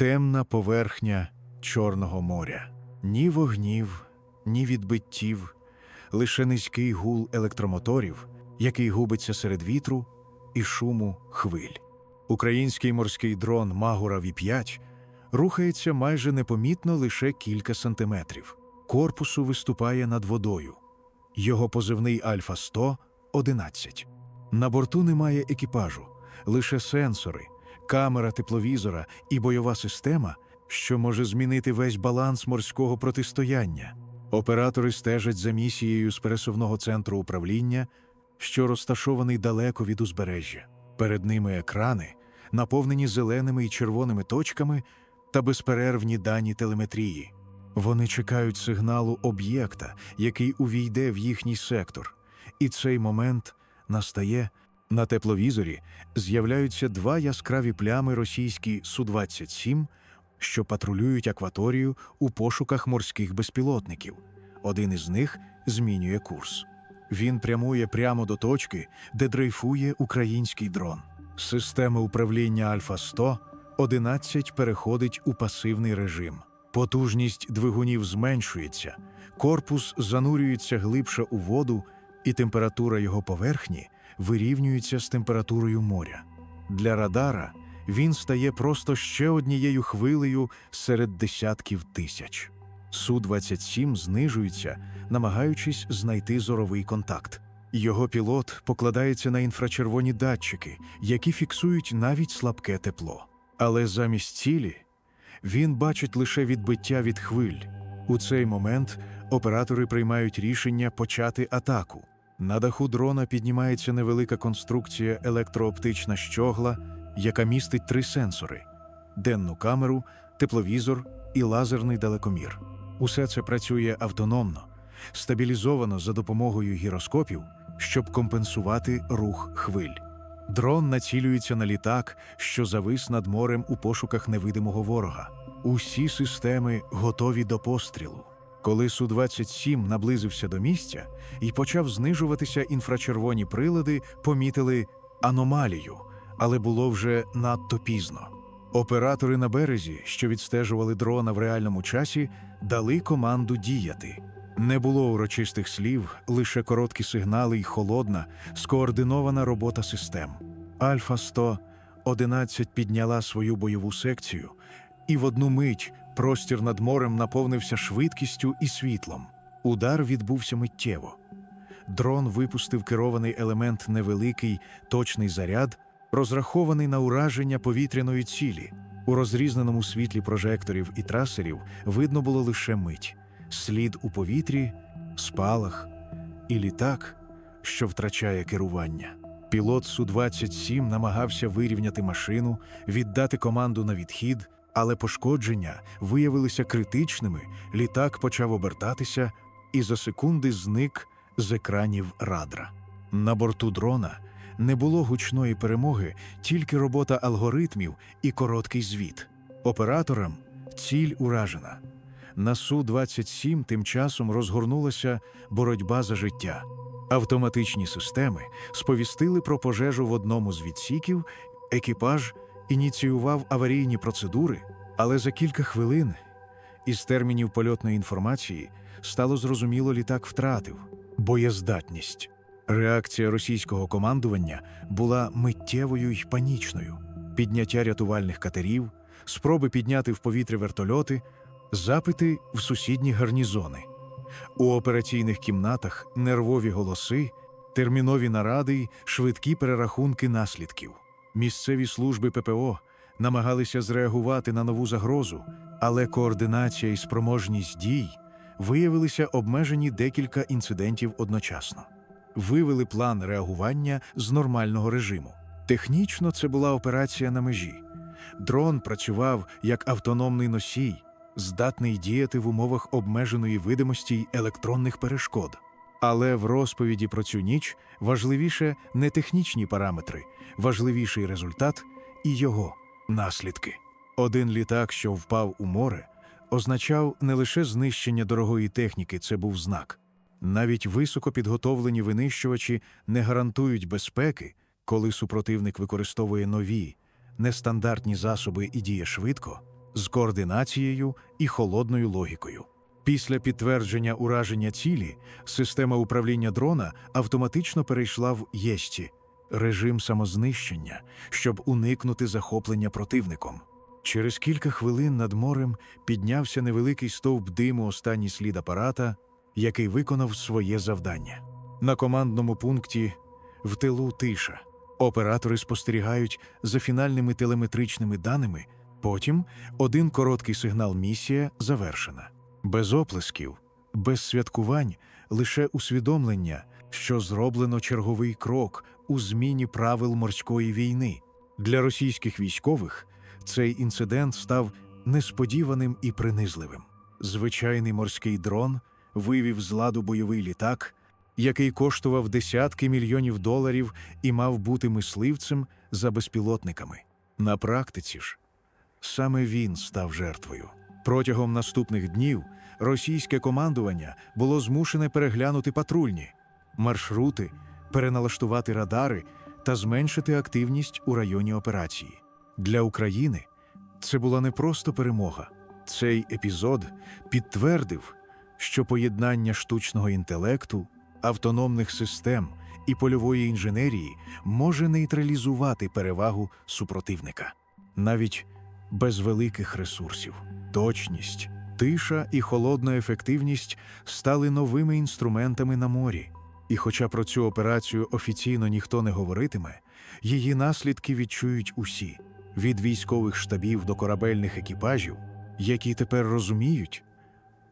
темна поверхня Чорного моря. Ні вогнів, ні відбиттів, лише низький гул електромоторів, який губиться серед вітру і шуму хвиль. Український морський дрон Магура Ві-5 рухається майже непомітно лише кілька сантиметрів. Корпусу виступає над водою. Його позивний Альфа 100 11. На борту немає екіпажу, лише сенсори, камера тепловізора і бойова система, що може змінити весь баланс морського протистояння. Оператори стежать за місією з пересувного центру управління, що розташований далеко від узбережжя. Перед ними екрани, наповнені зеленими і червоними точками та безперервні дані телеметрії. Вони чекають сигналу об'єкта, який увійде в їхній сектор. І цей момент настає на тепловізорі. З'являються два яскраві плями російські Су-27, що патрулюють акваторію у пошуках морських безпілотників. Один із них змінює курс. Він прямує прямо до точки, де дрейфує український дрон. Система управління Альфа 100 11 переходить у пасивний режим. Потужність двигунів зменшується, корпус занурюється глибше у воду, і температура його поверхні вирівнюється з температурою моря. Для радара він стає просто ще однією хвилею серед десятків тисяч. Су-27 знижується, намагаючись знайти зоровий контакт. Його пілот покладається на інфрачервоні датчики, які фіксують навіть слабке тепло. Але замість цілі він бачить лише відбиття від хвиль. У цей момент оператори приймають рішення почати атаку. На даху дрона піднімається невелика конструкція електрооптична щогла, яка містить три сенсори: денну камеру, тепловізор і лазерний далекомір. Усе це працює автономно, стабілізовано за допомогою гіроскопів, щоб компенсувати рух хвиль. Дрон націлюється на літак, що завис над морем у пошуках невидимого ворога. Усі системи готові до пострілу. Коли Су-27 наблизився до місця і почав знижуватися інфрачервоні прилади, помітили аномалію, але було вже надто пізно. Оператори на березі, що відстежували дрона в реальному часі, дали команду діяти. Не було урочистих слів, лише короткі сигнали й холодна, скоординована робота систем. Альфа 100 11 підняла свою бойову секцію, і в одну мить простір над морем наповнився швидкістю і світлом. Удар відбувся миттєво. Дрон випустив керований елемент невеликий, точний заряд, розрахований на ураження повітряної цілі. У розрізненому світлі прожекторів і трасерів видно було лише мить, слід у повітрі, спалах і літак, що втрачає керування. Пілот Су-27 намагався вирівняти машину, віддати команду на відхід, але пошкодження виявилися критичними, літак почав обертатися і за секунди зник з екранів радра. На борту дрона не було гучної перемоги, тільки робота алгоритмів і короткий звіт. Операторам ціль уражена. На Су-27 тим часом розгорнулася боротьба за життя. Автоматичні системи сповістили про пожежу в одному з відсіків, екіпаж ініціював аварійні процедури, але за кілька хвилин із термінів польотної інформації стало зрозуміло, літак втратив боєздатність. Реакція російського командування була миттєвою й панічною. Підняття рятувальних катерів, спроби підняти в повітря вертольоти, запити в сусідні гарнізони. У операційних кімнатах нервові голоси, термінові наради й швидкі перерахунки наслідків. Місцеві служби ППО намагалися зреагувати на нову загрозу, але координація і спроможність дій виявилися обмежені декілька інцидентів одночасно. Вивели план реагування з нормального режиму. Технічно це була операція на межі. Дрон працював як автономний носій, здатний діяти в умовах обмеженої видимості й електронних перешкод. Але в розповіді про цю ніч важливіше не технічні параметри, важливіший результат і його наслідки. Один літак, що впав у море, означав не лише знищення дорогої техніки, це був знак. Навіть високо підготовлені винищувачі не гарантують безпеки, коли супротивник використовує нові, нестандартні засоби і діє швидко, з координацією і холодною логікою. Після підтвердження ураження цілі система управління дрона автоматично перейшла в єсті режим самознищення, щоб уникнути захоплення противником. Через кілька хвилин над морем піднявся невеликий стовп диму останній слід апарата, який виконав своє завдання. На командному пункті в тилу тиша. Оператори спостерігають за фінальними телеметричними даними. Потім один короткий сигнал місія завершена. Без оплесків, без святкувань, лише усвідомлення, що зроблено черговий крок у зміні правил морської війни. Для російських військових цей інцидент став несподіваним і принизливим. Звичайний морський дрон вивів з ладу бойовий літак, який коштував десятки мільйонів доларів і мав бути мисливцем за безпілотниками. На практиці ж саме він став жертвою. Протягом наступних днів російське командування було змушене переглянути патрульні маршрути, переналаштувати радари та зменшити активність у районі операції. Для України це була не просто перемога. Цей епізод підтвердив, що поєднання штучного інтелекту, автономних систем і польової інженерії може нейтралізувати перевагу супротивника, навіть без великих ресурсів. Точність, тиша і холодна ефективність стали новими інструментами на морі. І хоча про цю операцію офіційно ніхто не говоритиме, її наслідки відчують усі від військових штабів до корабельних екіпажів, які тепер розуміють,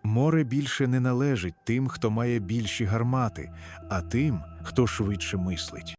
море більше не належить тим, хто має більші гармати, а тим, хто швидше мислить.